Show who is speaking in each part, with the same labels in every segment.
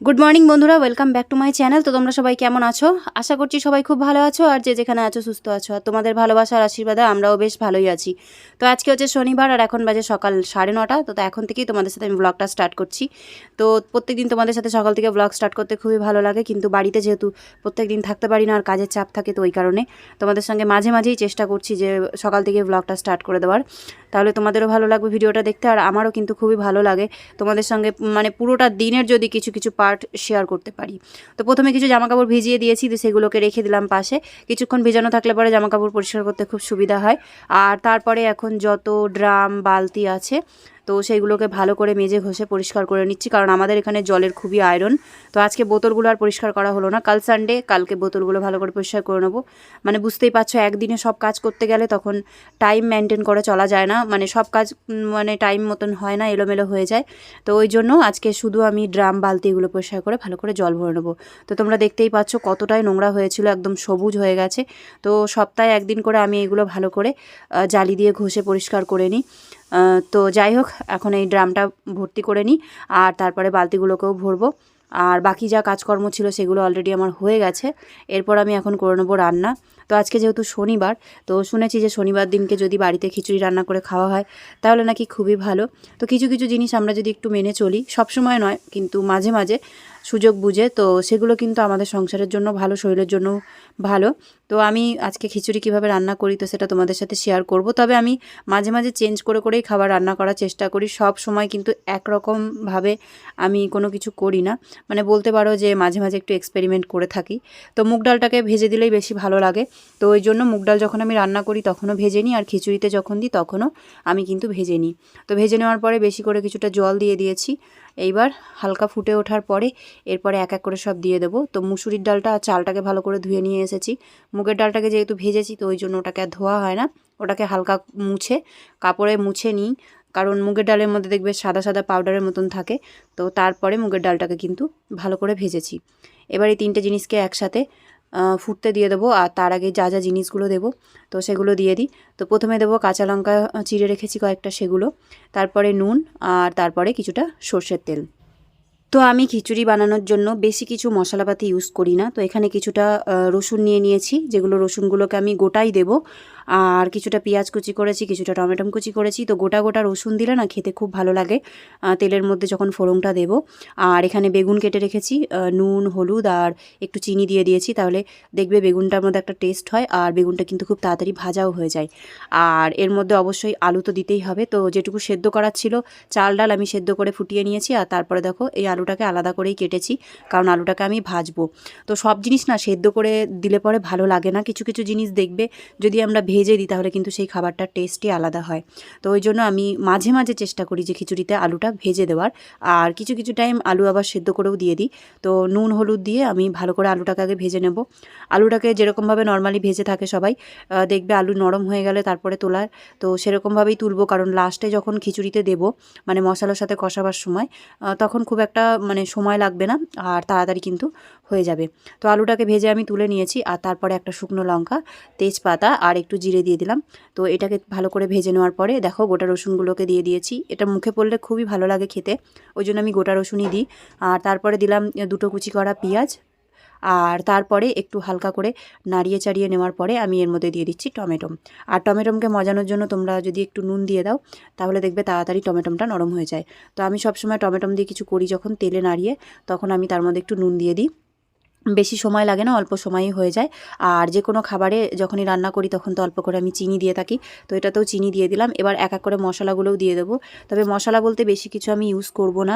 Speaker 1: Good morning বন্ধুরা welcome back to my channel তো তোমরা সবাই কেমন আছো? আশা করছি সবাই খুব ভালো আছো, আর যে যেখানে আছো, সুস্থ আছো। আর তোমাদের ভালোবাসার আশীর্বাদে আমরাও বেশ ভালোই আছি। তো আজকে হচ্ছে শনিবার, আর এখন বাজে সকাল সাড়ে নটা। তো এখন থেকেই তোমাদের সাথে আমি ব্লগটা স্টার্ট করছি। তো প্রত্যেকদিন তোমাদের সাথে সকাল থেকে ব্লগ স্টার্ট করতে খুবই ভালো লাগে, কিন্তু বাড়িতে যেহেতু প্রত্যেক দিন থাকতে পারি না, আর কাজের চাপ থাকে, তো ওই কারণে তোমাদের সঙ্গে মাঝে মাঝেই চেষ্টা করছি যে সকাল থেকে ব্লগটা স্টার্ট করে দেওয়ার। তাহলে তোমাদেরও ভালো লাগবে ভিডিওটা দেখতে, আর আমারও কিন্তু খুবই ভালো লাগে। তোমাদের সঙ্গে মানে পুরোটা দিনের যদি কিছু কিছু পার্ট শেয়ার করতে পারি। তো প্রথমে কিছু জামাকাপড় ভিজিয়ে দিয়েছি, তো সেগুলোকে রেখে দিলাম পাশে। কিছুক্ষণ ভিজানো থাকলে পরে জামাকাপড় পরিষ্কার করতে খুব সুবিধা হয়। আর তারপরে এখন যত ড্রাম, বালতি আছে তো সেইগুলোকে ভালো করে মেজে ঘষে পরিষ্কার করে নিচ্ছি, কারণ আমাদের এখানে জলের খুবই আয়রন তো আজকে বোতলগুলো আর পরিষ্কার করা হলো না, কাল সানডে কালকে বোতলগুলো ভালো করে পরিষ্কার করে নেব। মানে বুঝতেই পারছ, একদিনে সব কাজ করতে গেলে তখন টাইম মেনটেন করে চলা যায় না মানে সব কাজ মানে টাইম মতন হয় না, এলোমেলো হয়ে যায়। তো ওই জন্য আজকে শুধু আমি ড্রাম বালতি এগুলো পরিষ্কার করে ভালো করে জল ভরে নেব। তো তোমরা দেখতেই পাচ্ছ কতটাই নোংরা হয়েছিল, একদম সবুজ হয়ে গেছে। তো সপ্তাহে একদিন করে আমি এগুলো ভালো করে জালি দিয়ে ঘষে পরিষ্কার করে নিই। তো যাই হোক, এখন এই ড্রামটা ভর্তি করে নিই আর তারপরে বালতিগুলোকেও ভরবো। আর বাকি যা কাজকর্ম ছিল সেগুলো অলরেডি আমার হয়ে গেছে। এরপর আমি এখন করে নেব রান্না। তো আজকে যেহেতু শনিবার, তো শুনেছি যে শনিবার দিনকে যদি বাড়িতে খিচুড়ি রান্না করে খাওয়া হয়, তাহলে নাকি খুবই ভালো। তো কিছু কিছু জিনিস আমরা যদি একটু মেনে চলি সব সময় নয়, কিন্তু মাঝে মাঝে সুযোগ বুঝে। তো সেগুলো কিন্তু আমাদের সংসারের জন্য ভালো, শরীরের জন্য ভালো। তো আমি আজকে খিচুড়ি কীভাবে রান্না করি, তো সেটা তোমাদের সাথে শেয়ার করব। তবে আমি মাঝে মাঝে চেঞ্জ করে, করেই খাবার রান্না করার চেষ্টা করি। সব সময় কিন্তু একরকমভাবে আমি কোনো কিছু করি না। মানে বলতে পারো যে মাঝে মাঝে একটু এক্সপেরিমেন্ট করে থাকি। তো মুগ ডালটাকে ভেজে দিলেই বেশি ভালো লাগে। তো ওই জন্য মুগ ডাল যখন আমি রান্না করি তখনও ভেজে নিই, আর খিচুড়িতে যখন দিই তখনও আমি কিন্তু ভেজে নিই। তো ভেজে নেওয়ার পরে বেশি করে কিছুটা জল দিয়ে দিয়েছি। এইবার হালকা ফুটে ওঠার পরে এরপরে এক এক করে সব দিয়ে দেবো। তো মুসুরির ডালটা চালটাকে ভালো করে ধুয়ে নিয়ে এসেছি। মুগের ডালটাকে যেহেতু ভেজেছি, তো ওই জন্য ওটাকে আর ধোয়া হয় না। ওটাকে হালকা মুছে, কাপড়ে মুছে নিই। কারণ মুগের ডালের মধ্যে দেখবে সাদা সাদা পাউডারের মতন থাকে। তো তারপরে মুগের ডালটাকে কিন্তু ভালো করে ভেজেছি। এবার এই তিনটে জিনিসকে একসাথে ফুটতে দিয়ে দেবো আর তার আগে যা যা জিনিসগুলো দেবো, তো সেগুলো দিয়ে দিই। তো প্রথমে দেবো কাঁচা লঙ্কা চিড়ে রেখেছি কয়েকটা সেগুলো। তারপরে নুন আর তারপরে কিছুটা সর্ষের তেল। তো আমি খিচুড়ি বানানোর জন্য বেশি কিছু মশলাপাতি ইউজ করি না। তো এখানে কিছুটা রসুন নিয়ে নিয়েছি, যেগুলো রসুনগুলোকে আমি গোটাই দেব। আর কিছুটা পেঁয়াজ কুচি করেছি, কিছুটা টমেটো কুচি করেছি। তো গোটা গোটা রসুন দিলে না খেতে খুব ভালো লাগে। তেলের মধ্যে যখন ফোড়নটা দেব। আর এখানে বেগুন কেটে রেখেছি নুন, হলুদ আর একটু চিনি দিয়ে দিয়েছি। তাহলে দেখবে বেগুনটার মধ্যে একটা টেস্ট হয় আর বেগুনটা কিন্তু খুব তাড়াতাড়ি ভাজাও হয়ে যায়। আর এর মধ্যে অবশ্যই আলু তো দিতেই হবে। তো যেটুকু সেদ্ধ করার ছিল, চাল ডাল আমি সেদ্ধ করে ফুটিয়ে নিয়েছি আর তারপরে দেখো এই আলুটাকে আলাদা করেই কেটেছি, কারণ আলুটাকে আমি ভাজবো। তো সব জিনিস না সেদ্ধ করে দিলে পরে ভালো লাগে না। কিছু কিছু জিনিস দেখবে যদি আমরা ভেজে দিই, তাহলে কিন্তু সেই খাবারটার টেস্টই আলাদা হয়। তো ওই জন্য আমি মাঝে মাঝে চেষ্টা করি যে খিচুড়িতে আলুটা ভেজে দেওয়ার। আর কিছু কিছু টাইম আলু আবার সেদ্ধ করেও দিয়ে দিই। তো নুন, হলুদ দিয়ে আমি ভালো করে আলুটাকে আগে ভেজে নেব। আলুটাকে যেরকমভাবে নর্মালি ভেজে থাকে সবাই দেখবে আলু নরম হয়ে গেলে তারপরে তোলার। তো সেরকমভাবেই তুলবো, কারণ লাস্টে যখন খিচুড়িতে দেব মানে মশলার সাথে কষাবার সময় তখন খুব একটা মানে সময় লাগবে না, আর তাড়াতাড়ি কিন্তু হয়ে যাবে। তো আলুটাকে ভেজে আমি তুলে নিয়েছি, আর তারপরে একটা শুকনো লঙ্কা, তেজপাতা, আর একটু জিরে দিয়ে দিলাম। তো এটাকে ভালো করে ভেজে নেওয়ার পরে দেখো গোটা রসুনগুলোকে দিয়ে দিয়েছি। এটা মুখে পড়লে খুবই ভালো লাগে খেতে। ওই জন্য আমি গোটা রসুনই দিই। আর তারপরে দিলাম দুটো কুচি করা পেঁয়াজ। আর তারপরে একটু হালকা করে নাড়িয়ে চাড়িয়ে নেওয়ার পরে আমি এর মধ্যে দিয়ে দিচ্ছি টমেটো। আর টমেটোমকে মজানোর জন্য তোমরা যদি একটু নুন দিয়ে দাও, তাহলে দেখবে তাড়াতাড়ি টমেটোমটা নরম হয়ে যায়। তো আমি সবসময় টমেটোম দিয়ে কিছু করি যখন তেলে নাড়িয়ে, তখন আমি তার মধ্যে একটু নুন দিয়ে দিই। বেশি সময় লাগে না, অল্প সময়ই হয়ে যায়। আর যে কোনো খাবারে যখনই রান্না করি তখন তো অল্প করে আমি চিনি দিয়ে থাকি। তো এটাতেও চিনি দিয়ে দিলাম। এবার এক এক করে মশলাগুলোও দিয়ে দেবো। তবে মশলা বলতে বেশি কিছু আমি ইউজ করব না।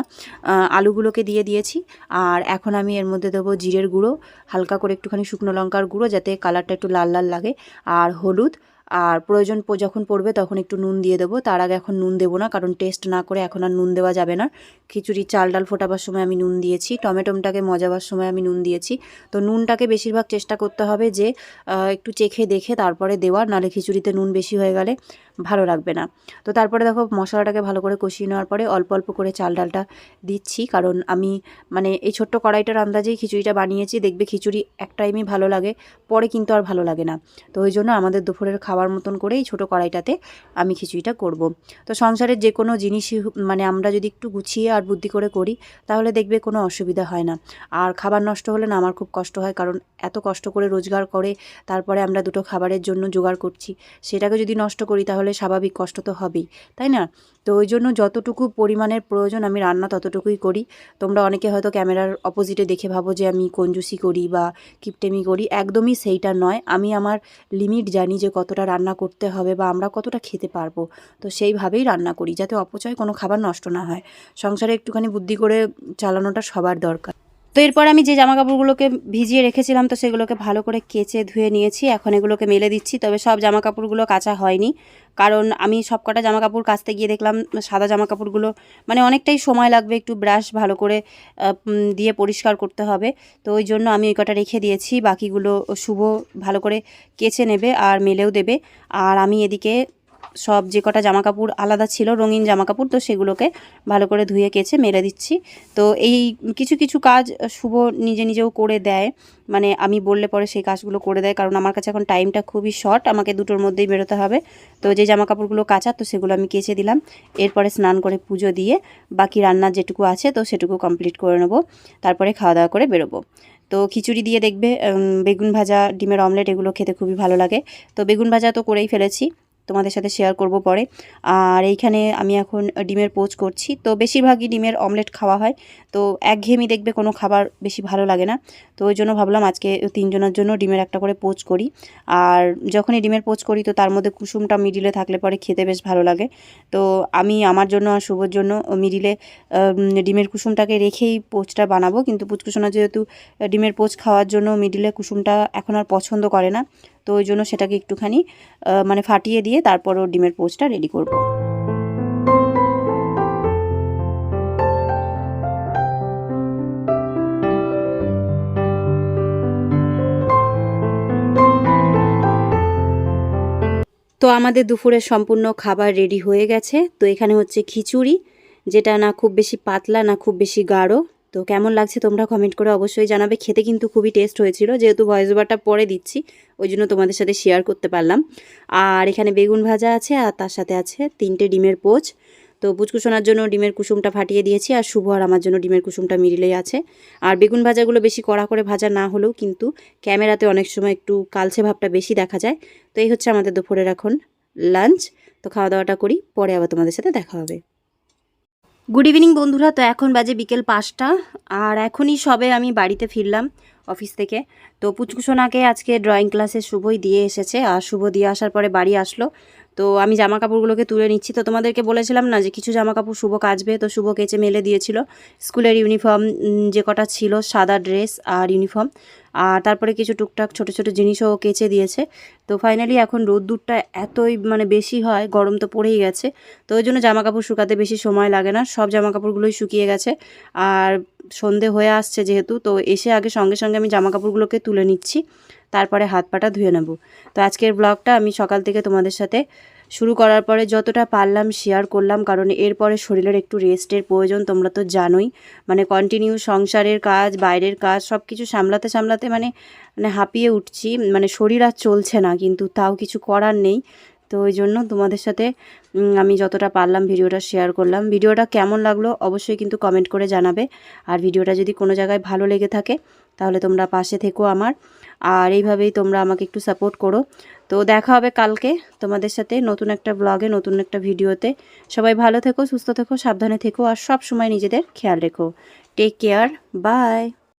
Speaker 1: আলুগুলোকে দিয়ে দিয়েছি। আর এখন আমি এর মধ্যে দেবো জিরের গুঁড়ো। হালকা করে একটুখানি শুকনো লঙ্কার গুঁড়ো যাতে কালারটা একটু লাল লাল লাগে। আর হলুদ। আর প্রয়োজন যখন পড়বে তখন একটু নুন দিয়ে দেবো। তার আগে এখন নুন দেবো না, কারণ টেস্ট না করে এখন আর নুন দেওয়া যাবে না। খিচুড়ি, চাল, ডাল ফোটাবার সময় আমি নুন দিয়েছি, টমেটোমটাকে মজাবার সময় আমি নুন দিয়েছি। তো নুনটাকে বেশিরভাগ চেষ্টা করতে হবে যে একটু চেখে দেখে তারপরে দেওয়ার, নাহলে খিচুড়িতে নুন বেশি হয়ে গেলে ভালো লাগবে না। তো তারপরে দেখো মশলাটাকে ভালো করে কষিয়ে নেওয়ার পরে অল্প অল্প করে চাল, ডালটা দিচ্ছি, কারণ আমি মানে এই ছোট্ট কড়াইটার আন্দাজেই খিচুড়িটা বানিয়েছি, দেখবে খিচুড়ি এক টাইমই ভালো লাগে, পরে কিন্তু আর ভালো লাগে না। তো ওই জন্য আমাদের দুপুরের খাবার খাবার মতন করে এই ছোটো কড়াইটাতে আমি খিচুড়িটা করব। তো সংসারের যে কোনো জিনিসই মানে আমরা যদি একটু গুছিয়ে আর বুদ্ধি করে করি, তাহলে দেখবে কোনো অসুবিধা হয় না। আর খাবার নষ্ট হলে না আমার খুব কষ্ট হয়, কারণ এত কষ্ট করে রোজগার করে, তারপরে আমরা দুটো খাবারের জন্য জোগাড় করছি। সেটাকে যদি নষ্ট করি, তাহলে স্বাভাবিক কষ্ট তো হবেই, তাই না? তো ওই জন্য যতটুকু পরিমাণের প্রয়োজন আমি রান্না ততটুকুই করি। তোমরা অনেকে হয়তো ক্যামেরার অপোজিটে দেখে ভাবো যে আমি কঞ্জুসি করি বা কিপটেমি করি, একদমই সেইটা নয়। আমি আমার লিমিট জানি যে কতটা রান্না করতে হবে বা আমরা কতটা খেতে পারব। তো সেইভাবেই রান্না করি যাতে অপচয় কোনো খাবার নষ্ট না হয়। সংসারে একটুখানি বুদ্ধি করে চালানোটা সবার দরকার। তো এরপর আমি যে জামা কাপড়গুলোকে ভিজিয়ে রেখেছিলাম, তো সেগুলোকে ভালো করে কেচে ধুয়ে নিয়েছি। এখন এগুলোকে মেলে দিচ্ছি, তবে সব জামা কাপড়গুলো কাচা হয়নি। কারণ আমি সব কটা জামা কাপড় কাচতে গিয়ে দেখলাম, সাদা জামা কাপড়গুলো মানে অনেকটাই সময় লাগবে একটু ব্রাশ ভালো করে দিয়ে পরিষ্কার করতে হবে। তো ওই জন্য আমি ওই কটা রেখে দিয়েছি, বাকিগুলো শুভ ভালো করে কেচে নেবে আর মেলেও দেবে। আর আমি এদিকে সব যে কটা জামা কাপড় আলাদা ছিল, রঙিন জামা কাপড় তো সেগুলোকে ভালো করে ধুয়ে, কেচে মেরে দিচ্ছি। তো এই কিছু কিছু কাজ শুভ নিজে নিজেও করে দেয়। মানে আমি বললে পরে সেই কাজগুলো করে দেয়, কারণ আমার কাছে এখন টাইমটা খুবই শর্ট, আমাকে দুটোর মধ্যেই বেরোতে হবে। তো যে জামা কাপড়গুলো কাচা, তো সেগুলো আমি কেচে দিলাম। এরপরে স্নান করে পুজো দিয়ে বাকি রান্নার যেটুকু আছে, তো সেটুকু কমপ্লিট করে নেব। তারপরে খাওয়া দাওয়া করে বেরোবো। তো খিচুড়ি দিয়ে দেখবে বেগুন ভাজা, ডিমের অমলেট, এগুলো খেতে খুবই ভালো লাগে। তো বেগুন ভাজা তো করেই ফেলেছি। তোমাদের সাথে শেয়ার করব পরে। আর এইখানে আমি এখন ডিমের পোচ করছি। তো বেশিরভাগই ডিমের অমলেট খাওয়া হয়। তো একঘেয়েমি দেখবে কোনো খাবার বেশি ভালো লাগে না। তো ওই জন্য ভাবলাম আজকে তিনজনের জন্য ডিমের একটা করে পোচ করি। আর যখনই ডিমের পোচ করি, তো তার মধ্যে কুসুমটা মিডিলে থাকলে পরে খেতে বেশ ভালো লাগে। তো আমি আমার জন্য আর শুভর জন্য মিডিলে ডিমের কুসুমটাকে রেখেই পোচটা বানাবো। কিন্তু পুচকুসোনা যেহেতু ডিমের পোচ খাওয়ার জন্য মিডিলে কুসুমটা এখন আর পছন্দ করে না। তো ওই জন্য সেটাকে একটুখানি মানে ফাটিয়ে দিয়ে তারপর ওর ডিমের পোচটা রেডি করব। তো আমাদের দুপুরের সম্পূর্ণ খাবার রেডি হয়ে গেছে তো এখানে হচ্ছে খিচুড়ি, যেটা না খুব বেশি পাতলা, না খুব বেশি গাঢ় তো কেমন লাগছে তোমরা কমেন্ট করে অবশ্যই জানাবে। খেতে কিন্তু খুবই টেস্ট হয়েছিল, যেহেতু ভয়েস ওভারটা পরে দিচ্ছি, ওই জন্য তোমাদের সাথে শেয়ার করতে পারলাম। আর এখানে বেগুন ভাজা আছে আর তার সাথে আছে তিনটে ডিমের পোচ। তো পুচকুসোনার জন্য ডিমের কুসুমটা ফাটিয়ে দিয়েছি আর শুভ আর আমার জন্য ডিমের কুসুমটা মিডিলেই আছে। আর বেগুন ভাজাগুলো বেশি কড়া করে ভাজা না হলেও কিন্তু ক্যামেরাতে অনেক সময় একটু কালছে ভাবটা বেশি দেখা যায়। তো এই হচ্ছে আমাদের দুপুরের এখন লাঞ্চ তো খাওয়া দাওয়াটা করি, পরে আবার তোমাদের সাথে দেখা হবে। গুড ইভিনিং বন্ধুরা। তো এখন বাজে বিকেল পাঁচটা, আর এখনই সবে আমি বাড়িতে ফিরলাম অফিস থেকে। তো পুচকুসোনাকে আজকে ড্রয়িং ক্লাসে শুভই দিয়ে এসেছে, আর শুভ দিয়ে আসার পরে বাড়ি আসলো। তো আমি জামা কাপড়গুলোকে তুলে নিচ্ছি। তো তোমাদেরকে বলেছিলাম না যে কিছু জামা কাপড় শুভ কাচবে, তো শুভ কেচে মেলে দিয়েছিল। স্কুলের ইউনিফর্ম যে কটা ছিল, সাদা ড্রেস আর ইউনিফর্ম আর তারপরে কিছু টুকটাক ছোট ছোট জিনিসও কেচে দিয়েছে। তো ফাইনালি এখন রোদ্দুরটা এতই মানে বেশি হয়, গরম তো পড়েই গেছে। তো ওই জন্য জামা কাপড় শুকাতে বেশি সময় লাগে না, সব জামা কাপড়গুলোই শুকিয়ে গেছে। আর সন্ধে হয়ে আসছে যেহেতু, তো এসে আগে সঙ্গে সঙ্গে আমি জামা কাপড়গুলোকে তুলে নিচ্ছি, তারপরে হাত পাটা ধুয়ে নেব। তো আজকের ব্লগটা আমি সকাল থেকে তোমাদের সাথে শুরু করার পরে যতটা পারলাম শেয়ার করলাম, কারণ এরপরে শরীরের একটু রেস্টের প্রয়োজন, তোমরা তো জানোই। মানে কন্টিনিউ সংসারের কাজ, বাইরের কাজ সব কিছু সামলাতে সামলাতে মানে মানে হাঁপিয়ে উঠছি। মানে শরীর আর চলছে না, কিন্তু তাও কিছু করার নেই। তো ওই জন্য তোমাদের সাথে আমি যতটা পারলাম ভিডিওটা শেয়ার করলাম। ভিডিওটা কেমন লাগল অবশ্যই কিন্তু কমেন্ট করে জানাবে। আর ভিডিওটা যদি কোনো জায়গায় ভালো লেগে থাকে, তাহলে তোমরা পাশে থেকো আমার। আর এইভাবেই তোমরা আমাকে একটু সাপোর্ট করো। তো দেখা হবে কালকে তোমাদের সাথে নতুন একটা ব্লগে নতুন একটা ভিডিওতে সবাই ভালো থেকো, সুস্থ থেকো, সাবধানে থেকো, আর সব সময় নিজেদের খেয়াল রেখো। Take care bye